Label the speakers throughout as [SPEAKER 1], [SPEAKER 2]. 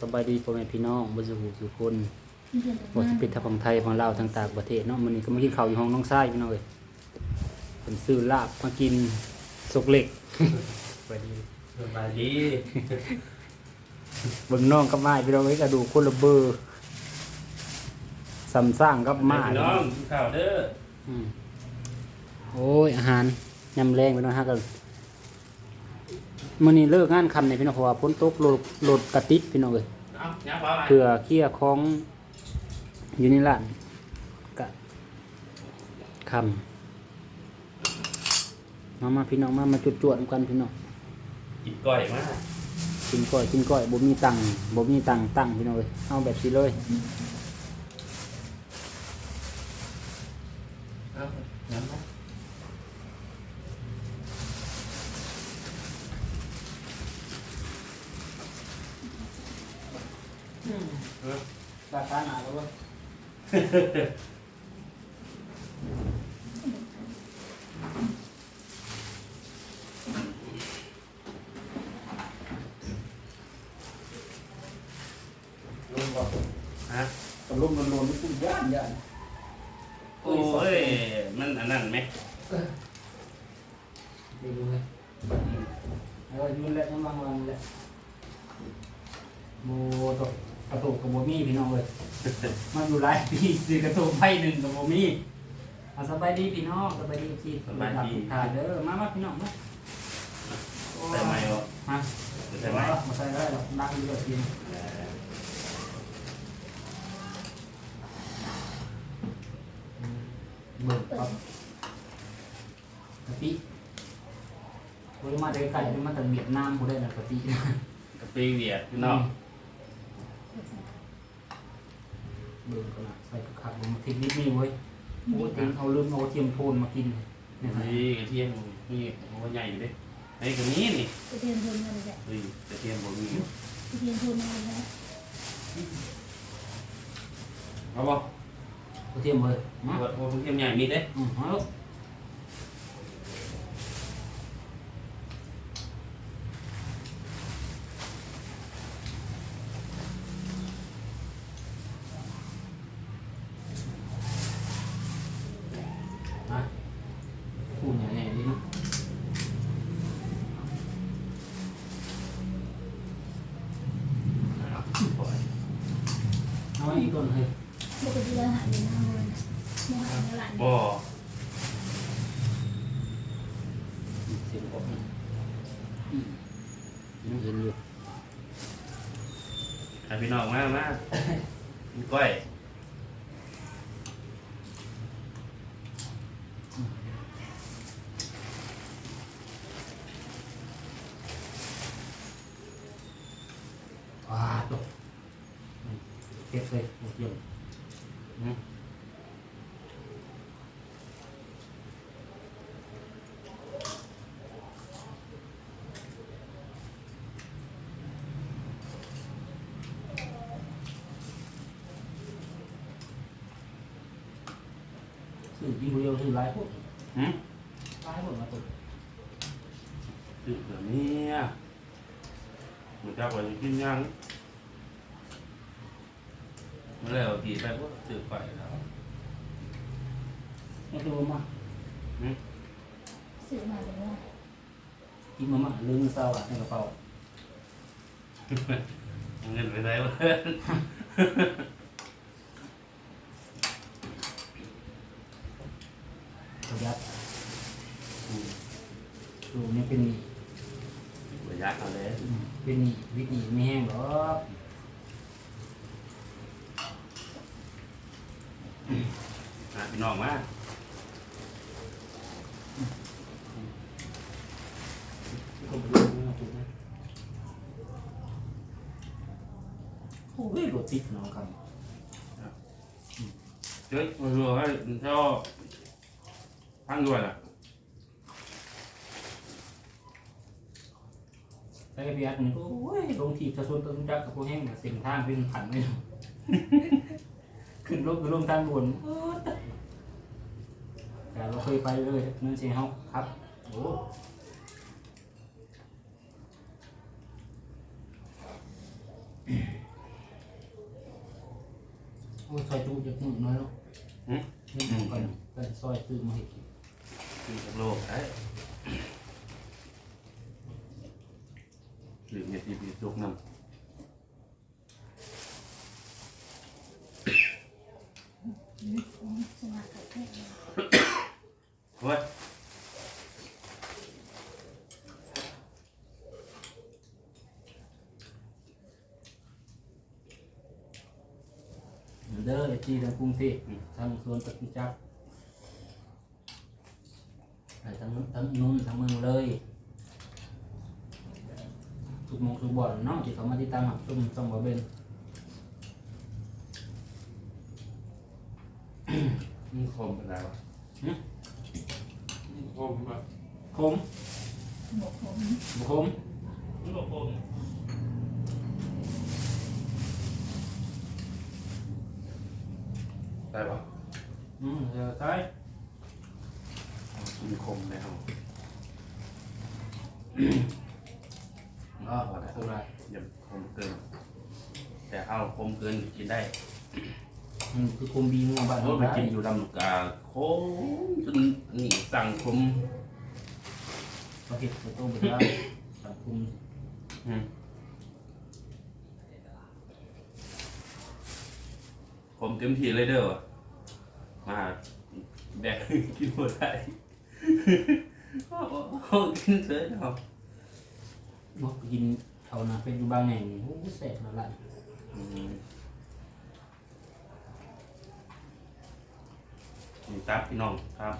[SPEAKER 1] สบายดีพ่อแม่พี่น้องบ่สุขสุคนบ่สิเป็นทางฝั่งไทยฝั่งลาวทางต่างประเทศเนาะมื้อนี้ก็มากินข้าวอยู่ห้องน้องชายพี่น้องเอ้ยเพิ่นซื้อลาบมากินสุกเหล็กสวัสดี
[SPEAKER 2] สบายดี
[SPEAKER 1] เบิ่งน้องกับไม้พี่น้องเอ้ยกระดูกคนละเบอร์ซ้ำสร้างกับไม้
[SPEAKER 2] พี่น้องกินข้าวเด้อ
[SPEAKER 1] อืมโอ้ยอาหารยำแรงพี่น้องฮะกัน มื้อนี้เลิกงานค่ำนี่พี่น้องเพราะว่าฝนตกรถรถกระติดพี่น้องเอ้ย
[SPEAKER 2] เอาเนี้ยพอไหม
[SPEAKER 1] เพื่อเคลียร์ของอยู่ในร้านกะคำมามาพี่น้องมามาจุดจวดๆกันพี่น้อง
[SPEAKER 2] กินก้อยมาก
[SPEAKER 1] กินก้อยกินก้อยบ่มีตังค์บ่มีตังค์ตั้งพี่น้องเลยเอาแบบสิเลย
[SPEAKER 2] เอาน้ำมา
[SPEAKER 1] ราคาหนาแล้วเว้ยลงบ่
[SPEAKER 2] ฮะ
[SPEAKER 1] ตะลุมมันลนมันพุ่งย่านย่าน
[SPEAKER 2] โอ้ย มันอันนั้นไหม
[SPEAKER 1] ไปดูเลยเอาไว้ยืนแหละน้ำมันวันแหละโมตก กระตุกกับโมมี่พี่น้องเลยมาอยู่หลายปีซื้อกระตุกไผ่หนึ่งกับโมมี่เอาสบายดีพี่น้องสบายดีจีถ่ายเด้อมามาพี่น้องมา
[SPEAKER 2] ใส่ไหมวะ
[SPEAKER 1] มา
[SPEAKER 2] ใส่ไหม
[SPEAKER 1] มาใส่ได้หรอกดังอยู่แบบนี้เบิกครับกะปิโอ้ยมาได้ไก่มาจากเวียดนามกูได้นะกะปิ
[SPEAKER 2] กะปิเวียดพี่น้อง
[SPEAKER 1] เบิกกันนะใส่ขับลงมาทิ้งนิดนี่เว้ยโอ้ยทิ้งเอาลืมเอาเทียมโทนมากินเนี่ยนะ
[SPEAKER 2] นี่กระเทียมนี่หัวใหญ่อยู่ดิไอ้กระนี้นี่
[SPEAKER 3] กระเทียมโทนมาเลยแหละ
[SPEAKER 2] เฮ้ยกระเทียมบ่มี
[SPEAKER 3] กระเทียมโทนมาเลยแหละ
[SPEAKER 2] เอาบ่
[SPEAKER 1] เอาเทียมเลยมา
[SPEAKER 2] หัวหัวกระเทียมใหญ่มีเด้
[SPEAKER 1] อืมเอาลูกมาพูดอย่างไรดีเนาะ เอาอีกก่อนเลย
[SPEAKER 3] ปกติเราหาอยู่หน้าเลยมองหาในร้าน
[SPEAKER 2] บ่
[SPEAKER 1] เสียงออกนะอืมยังเห็นอยู่
[SPEAKER 2] ให้พี่น้องมามากินก้อย
[SPEAKER 1] ว้าตกเก็บ เลยหมดเยี่ยม
[SPEAKER 2] อืม
[SPEAKER 1] ซื้อกินคนเดียวซื้อหลายพวก
[SPEAKER 2] หืม
[SPEAKER 1] หลายพวกมาตก
[SPEAKER 2] คือแบบนี้มันจะว่าจะกินยังเมื่อไรเอาตีไปก็ตื่นไปแล้ว
[SPEAKER 1] มาดูมา
[SPEAKER 3] ซื้อมาเลยว่า
[SPEAKER 1] กินมาม่าลืมเศร้าอะในกระเป๋า
[SPEAKER 2] เงินไปได้วะ
[SPEAKER 1] ประหยัดอืมดูเนี่ยเป็น
[SPEAKER 2] ประหยัดเอาเลย
[SPEAKER 1] อืมเป็นหนี้วิธีไม่แห้งหรอก
[SPEAKER 2] อะ พี่น้องมา
[SPEAKER 1] ก็ไปดูนะถูกไหมโอ้ยรถติดเนาะครับ
[SPEAKER 2] เฮ้ยมาดูให้เจ้าพังด้วยล่ะ
[SPEAKER 1] แต่ไอ้เบียร์นี่ก็โอ้ยลงทีบจะชนต้นจักรกับพวกแห้งเนี่ยเส้นทางเป็นขันไม่รู้ ขึ้นรถขึ้นลมทางบนแต่เราเคยไปเลยนั่นสิเฮาครับโอ้โอ้ยซอยจุ่มจะจุ่มน้อยเนาะ
[SPEAKER 2] อืม
[SPEAKER 1] จุ่มก่อนก่อนซอยตื่นมาเห็นตื่น
[SPEAKER 2] จากโลกไอ้หรือเนี่ยที่พี่ยกน้ำ เด้
[SPEAKER 1] อไอ้ที่ทางกรุงเทพทางสวนตะกุจักไปทั้งทั้งนุ่นทั้งเมืองเลยทุกหมองทุกบ่อนเนาะที่เขามาที่ตามหักซุ่มต้องบ่เป็น
[SPEAKER 2] มันคมเป็นไรวะ
[SPEAKER 1] หึ
[SPEAKER 2] มันคมปะ
[SPEAKER 1] คม
[SPEAKER 3] หมกผม
[SPEAKER 1] บ่คม
[SPEAKER 2] มันก็คม ได้ปะ
[SPEAKER 1] อืมเดี๋ยวตาย
[SPEAKER 2] มันคมแล้ว
[SPEAKER 1] อ๋อบ่ได้ตัวไร
[SPEAKER 2] อย่าคมเกิน แต่เอาคมเกินกินได้
[SPEAKER 1] อืมคือคมบีงัวบ้าน
[SPEAKER 2] เพราะ
[SPEAKER 1] เรา
[SPEAKER 2] ไป
[SPEAKER 1] ได้
[SPEAKER 2] กินอยู่ลำลูกกาโค้งจนนี่สั่งคม
[SPEAKER 1] เราเห็ดตัวโตไปแล้วสังคม
[SPEAKER 2] อืม คมเต็มที่เลยเด้อมาแดกกินหมดได้โอ้โหกินเสยเนาะ
[SPEAKER 1] บ่กินเขานะเป็นอยู่บางแห่งนี่โอ้โหแสบมาละ
[SPEAKER 2] อืมนี่ครับพี่น้องครับ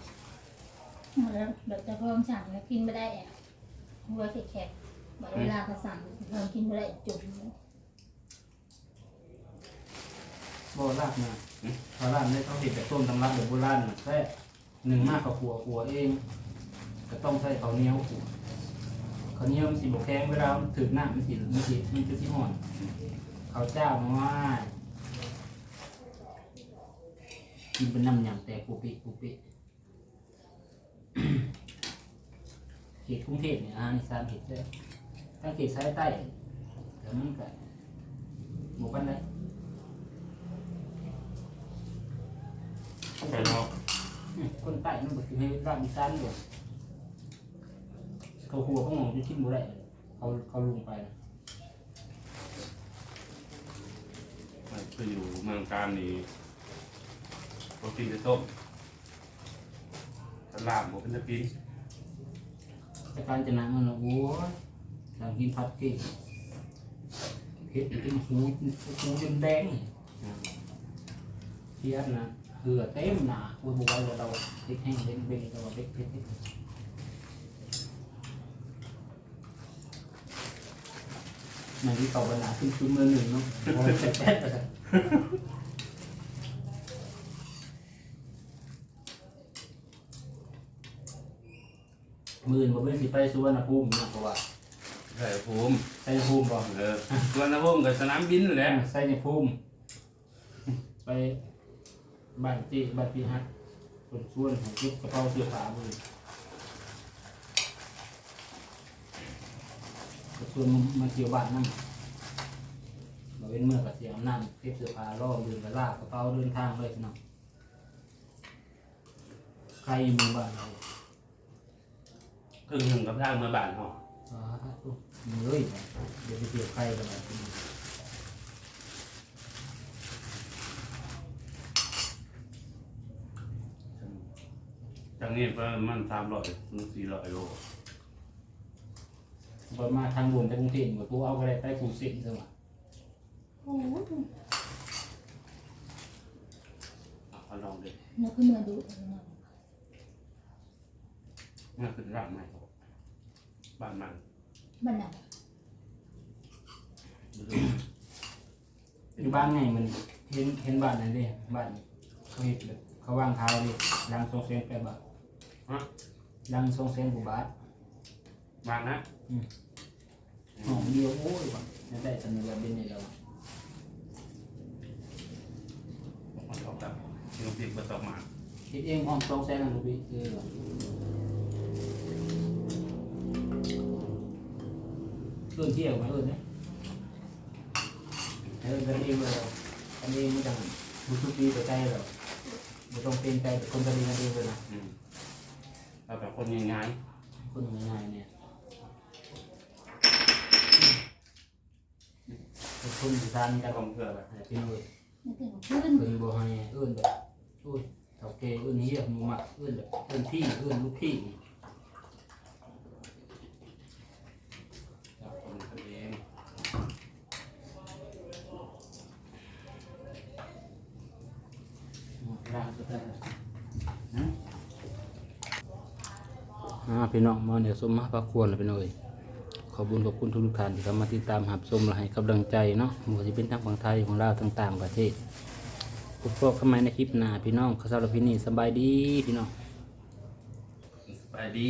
[SPEAKER 3] แล้วเดี๋ยวจะเพิ่มสั่งแล้วกินไม่ได้อะหัวแข็งๆบอกเวลาเขาสั่งเพิ่มกินไม่ได้จุ่ม
[SPEAKER 1] บ่ลากมาเขาลากได้เขาเห็ดแบบต้มตำรับแบบโบราณน่ะแท้หนึ่งมากกว่าขัวขัวเอง ก็ต้องใช้ข้าวเหนียวขัวข้าวเหนียวมันสิบกแข็งเวลามันถึกหน้ามันสิมันสิมันจะสิห่อนข้าวเจ้ามาว่ากินเป็นน้ำยำแต่ปูปิปูปิเขตกรุงเทพเนี่ยอาหารอีสานเขตได้ถ้าเขตสายใต้แต่มันก็หมู่บ้านได้
[SPEAKER 2] ไปเนาะ
[SPEAKER 1] อืมคนใต้มันบอก คือให้รากอีสานด้วยเขาหัวเขาหมองจะชิมบ่ได้เขาเขาลงไป
[SPEAKER 2] ไปอยู่เมืองการนี่ปกติจะต้มตลาดหมูเป็นตะปี
[SPEAKER 1] แต่การจะนั่งมันน่ะโอ้ยสั่งกินผัดเก่งเผ็ดกินหูหูจนแดงเทียนนะ เหือเต็มหนาอุ้ยบัวาเราเด็กแห้งเล่นเบ่งเราเด็กเผ็ดเผ็ดในที่ต่อบรรดาขึ้นชุดเมือหนึ่งเนาะโอ้ยแซ่บๆไปเลยมื่นบ่เป็นสิไปสุวรรณภูมิเนาะเพราะว่า
[SPEAKER 2] ใส่ภูมิ
[SPEAKER 1] ใส่ภูมิบ่
[SPEAKER 2] เออส่วนนะภูมิกับสนามบินนั่นแหละ
[SPEAKER 1] ใส่ในภูมิไป บ้านจีบ้านพี่ฮัทคนชวนของยุบกระเป๋าเสื้อผ้ามือก็ชวนมาเที่ยวบ้านนั่งมาเป็นเมื่อกระเสียงนั่งเก็บเสื้อผ้าล่อเดินกระลากกระเป๋าเดินทางเลยพี่น้องใครอยู่หมู่บ้านเรา
[SPEAKER 2] ครึ่งหนึ่งกับทางเมืองบ้านเฮา
[SPEAKER 1] สาธุเฮ้ยเดี๋ยวไปเที่ยวใครกันแบ
[SPEAKER 2] จากนี้ประมาณสามร้อยถึงสี่ร้อยโล
[SPEAKER 1] พอมาทางด่วนไปกรุงเทพก็กูเอาไปได้ไปกูสิงซะว่ะ
[SPEAKER 3] โอ้โห
[SPEAKER 2] เอาเอาลองดิ
[SPEAKER 3] นึกขึ้นมาดู
[SPEAKER 2] เมื่อขึ้นร่างใหม่ครับบ้านมัน
[SPEAKER 3] บ้านไหน
[SPEAKER 1] อยู่บ้านไงมันเห็นเห็นบ้านนั่นดิบ้านเขาเห็นแบบเขาวางเท้าดิดังทรงเสียงแปดบาท
[SPEAKER 2] ฮะ
[SPEAKER 1] ดังทรงเสียงกว่าบาท
[SPEAKER 2] บ้านนะ
[SPEAKER 1] หอมเดียวโอ้ยว่ะจะได้ตำแหน่งเป็นนี่แล้วว่ะ
[SPEAKER 2] มันออกแบบยูพิกมาต่อมา
[SPEAKER 1] คิดเองหอมทรงเสียงนะลูกพี่เออว่ะเอื่นเที่ยวไหมเอื่นเนี่ยเออกันเองเลยกันเองไม่ดังรู้สึกดีต่อใจหรอกไม่ต้องเป็นใจแต่คนจะดีกันเองเลยนะ
[SPEAKER 2] อืม เราแบบคนง่าย
[SPEAKER 1] คนง่ายๆเนี่ยเป็นคนอยู่ทาน
[SPEAKER 2] ๆ
[SPEAKER 1] กัน
[SPEAKER 2] ลองเพื่อแบบ
[SPEAKER 1] แต่พี่น้อง
[SPEAKER 3] นึกถึงขึ้น
[SPEAKER 1] เพิ่นบ่ให้เอื้นแบบอุ้ยเฒ่าแก่เอื้นเฮียหมูมักเอื้นแบบเอื้นพี่เอื้นลูกพี่
[SPEAKER 2] จับคนตัวเอง
[SPEAKER 1] ร่างก็ได้ อ่าพี่น้องมาเนี่ยสมมาพระควรเลยพี่น้องเอ้ยขอบุญขอบคุณทุกท่านที่เข้ามาติดตามหับชมและให้กำลังใจเนาะหมู่ที่เป็นทั้งฝั่งไทยของลาวทั้งต่างประเทศพบกันใหม่ในคลิปหน้าพี่น้องเขาสารพี่นี่สบายดีพี่น้อง
[SPEAKER 2] สบายดี